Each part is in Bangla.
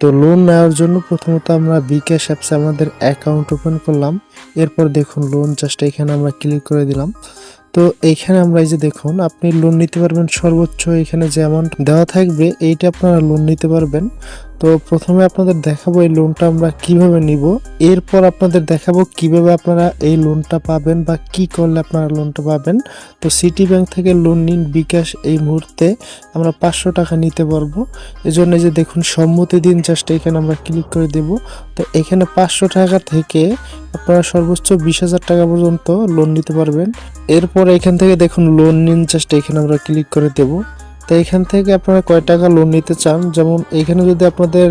তো লোন নেওয়ার জন্য প্রথমত আমরা বিকাশ অ্যাপসে আমাদের অ্যাকাউন্ট ওপেন করলাম। এরপর দেখুন লোন জাস্ট এখানে আমরা ক্লিক করে দিলাম। তো এইখানে আমরা এই যে দেখুন, আপনি লোন নিতে পারবেন সর্বোচ্চ এখানে যে অ্যামাউন্ট দেওয়া থাকবে, এইটা আপনারা লোন নিতে পারবেন। তো প্রথমে আপনাদের দেখাবো এই লোনটা আমরা কীভাবে নিব। এরপর আপনাদের দেখাবো কীভাবে আপনারা এই লোনটা পাবেন বা কি করলে আপনারা লোনটা পাবেন। তো সিটি ব্যাংক থেকে লোন নিন বিকাশ এই মুহূর্তে। আমরা পাঁচশো টাকা নিতে পারব। এই জন্য যে দেখুন, সম্মতি দিন জাস্ট এখানে আমরা ক্লিক করে দেব। তো এখানে পাঁচশো টাকা থেকে আপনারা সর্বোচ্চ বিশ হাজার টাকা পর্যন্ত লোন নিতে পারবেন। এরপর এখান থেকে দেখুন লোন নিন জাস্ট এখানে আমরা ক্লিক করে দেব। তো এখান থেকে আপনারা কয় টাকা লোন নিতে চান? যেমন এখানে যদি আপনাদের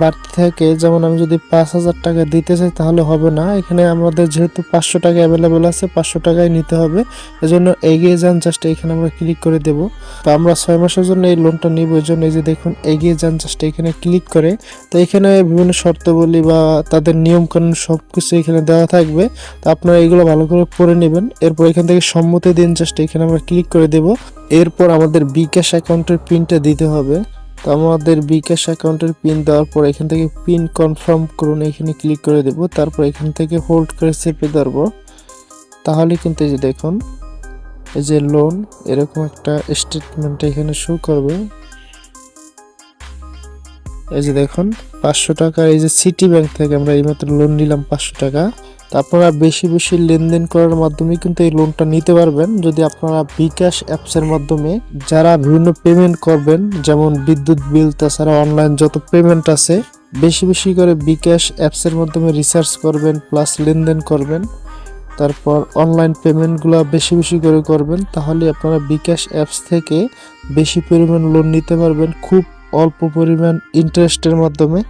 বাড়তি থাকে, যেমন আমি যদি পাঁচ হাজার টাকা দিতে চাই তাহলে হবে না। এখানে আমাদের যেহেতু পাঁচশো টাকা অ্যাভেলেবেল আছে, পাঁচশো টাকাই নিতে হবে। এজন্য এগিয়ে যান জাস্ট এখানে আমরা ক্লিক করে দেব। তো আমরা ছয় মাসের জন্য এই লোনটা নিব, এই জন্য এই যে দেখুন, এগিয়ে যান জাস্ট এখানে ক্লিক করে। তো এখানে বিভিন্ন শর্তাবলী বা তাদের নিয়ম কানুন সব কিছু এখানে দেওয়া থাকবে। তো আপনারা এগুলো ভালো করে পড়ে নেবেন। এরপর এখান থেকে সম্মতি দিন জাস্ট এখানে আমরা ক্লিক করে দেব। এরপর আমাদের বিকাশ অ্যাকাউন্টের পিনটা দিতে হবে। তো আমাদের বিকাশ অ্যাকাউন্টের পিন দেওয়ার পর এখান থেকে পিন কনফার্ম করুন, এখানে ক্লিক করে দেব, তারপর এখান থেকে হোল্ড করে চেপে ধরবো। তাহলে কিন্তু এই যে দেখুন, এই যে লোন এরকম একটা স্টেটমেন্ট এখানে শো করবে। এই যে দেখুন, পাঁচশো টাকা, এই যে সিটি ব্যাংক থেকে আমরা এইমাত্র লোন নিলাম পাঁচশো টাকা। আপনারা বেশি বেশি লেনদেন করার মাধ্যমে কিন্তু এই লোনটা নিতে পারবেন। যদি আপনারা বিকাশ অ্যাপসের মাধ্যমে যারা বিভিন্ন পেমেন্ট করবেন, যেমন বিদ্যুৎ বিল, তাছাড়া অনলাইন যত পেমেন্ট আছে, বেশি বেশি করে বিকাশ অ্যাপসের মাধ্যমে রিসার্চ করবেন প্লাস লেনদেন করবেন, তারপর অনলাইন পেমেন্টগুলো বেশি বেশি করে করবেন, তাহলে আপনারা বিকাশ অ্যাপস থেকে বেশি পরিমাণ লোন নিতে পারবেন। খুব অল্প পরিমাণ ইন্টারেস্টের মাধ্যমে।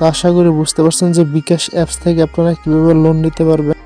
তো আশা করি বুঝতে পারছেন যে বিকাশ অ্যাপস থেকে আপনারা কীভাবে লোন নিতে পারবেন।